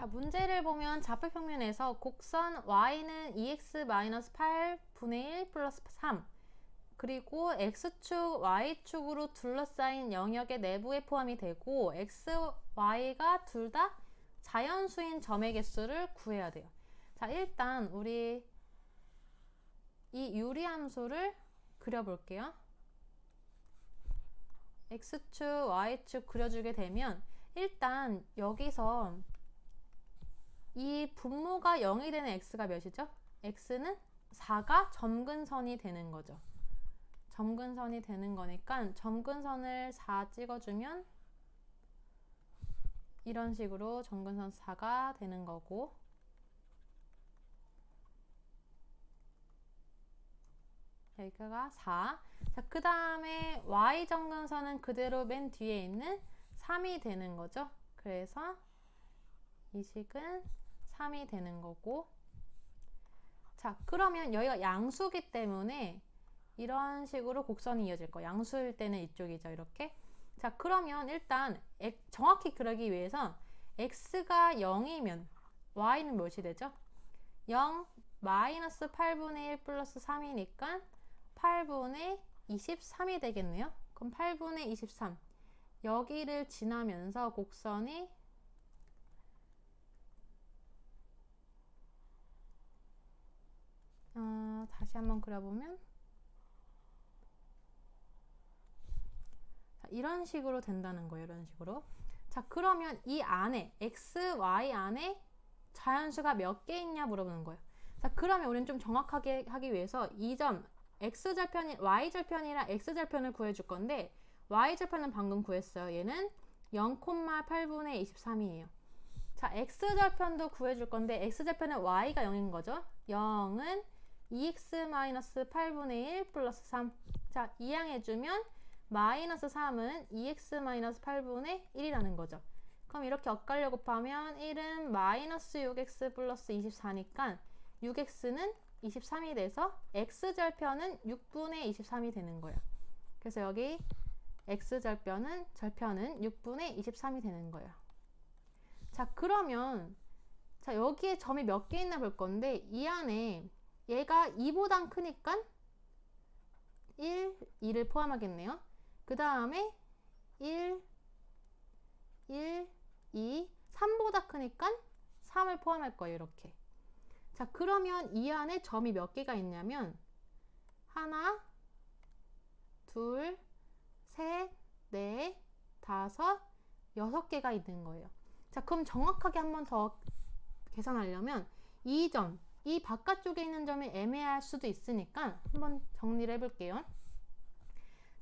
자, 문제를 보면 좌표평면에서 곡선 y는 2x-8분의 1 플러스 3 그리고 x축, y축으로 둘러싸인 영역의 내부에 포함이 되고 x, y가 둘 다 자연수인 점의 개수를 구해야 돼요. 자, 일단 우리 이 유리함수를 그려볼게요. x축, y축 그려주게 되면 일단 여기서 이 분모가 0이 되는 x가 몇이죠? x는 4가 점근선이 되는 거죠. 점근선이 되는 거니까 점근선을 4 찍어주면 이런 식으로 점근선 4가 되는 거고 여기가 4. 자, 그 다음에 y 점근선은 그대로 맨 뒤에 있는 3이 되는 거죠. 그래서 이 식은 3이 되는 거고 자 그러면 여기가 양수기 때문에 이런 식으로 곡선이 이어질 거예요. 양수일 때는 이쪽이죠. 이렇게 자 그러면 일단 정확히 그러기 위해서 x가 0이면 y는 몇이 되죠? 0 마이너스 8분의 1 플러스 3이니까 8분의 23이 되겠네요. 그럼 8분의 23 여기를 지나면서 곡선이 어, 다시 한번 그려보면 자, 이런 식으로 된다는 거예요. 이런 식으로. 자, 그러면 이 안에 x, y 안에 자연수가 몇 개 있냐 물어보는 거예요. 자, 그러면 우리는 좀 정확하게 하기 위해서 이 점 x절편이 y절편이랑 x절편을 구해줄 건데 y절편은 방금 구했어요. 얘는 0,8분의 23이에요. 자, x절편도 구해줄 건데 x절편은 y가 0인 거죠. 0은 2x-8분의 1 플러스 3. 자, 이항해주면 마이너스 3은 2x-8분의 1이라는 거죠. 그럼 이렇게 엇갈려 곱하면 1은 마이너스 6x 플러스 24니까 6x는 23이 돼서 x절편은 6분의 23이 되는 거예요. 그래서 여기 x절편은 절편은 6분의 23이 되는 거예요. 자, 그러면 자, 여기에 점이 몇 개 있나 볼 건데 이 안에 얘가 2보단 크니까 1, 2를 포함하겠네요. 그 다음에 1, 1, 2, 3보다 크니까 3을 포함할 거예요. 이렇게. 자, 그러면 이 안에 점이 몇 개가 있냐면 하나, 둘, 셋, 넷, 다섯, 여섯 개가 있는 거예요. 자, 그럼 정확하게 한 번 더 계산하려면 이 점, 이 바깥쪽에 있는 점이 애매할 수도 있으니까 한번 정리를 해볼게요.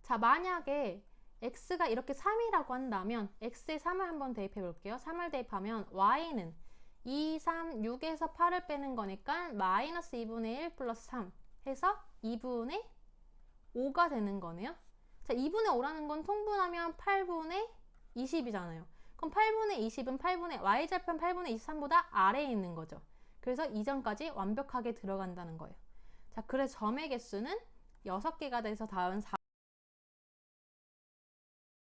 자, 만약에 x가 이렇게 3이라고 한다면 x에 3을 한번 대입해 볼게요. 3을 대입하면 y는 2, 3, 6에서 8을 빼는 거니까 마이너스 2분의 1 플러스 3 해서 2분의 5가 되는 거네요. 자, 2분의 5라는 건 통분하면 8분의 20이잖아요. 그럼 8분의 20은 8분의 y절편 8분의 23보다 아래에 있는 거죠. 그래서 이전까지 완벽하게 들어간다는 거예요. 자, 그래서 점의 개수는 6개가 돼서 다음